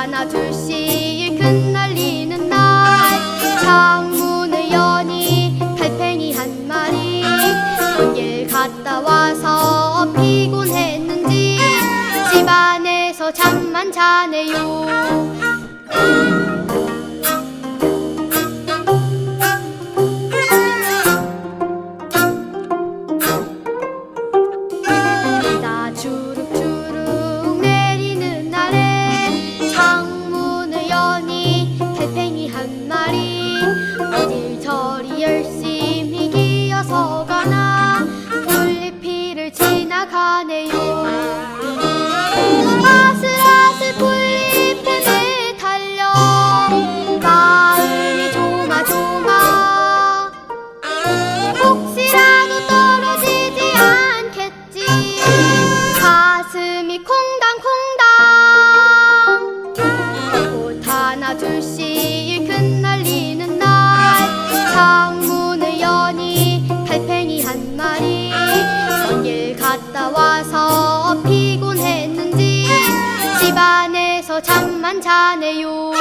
하나 둘씩 큰 날리는 날. 창문을 여니 달팽이 한 마리. 일 갔다 와서 피곤했는지 집 안에서 잠만 자네요. 둘씩 큰 날리는 날. 창문을 여니 달팽이 한 마리. 선일 갔다 와서 피곤했는지 집안에서 잠만 자네요.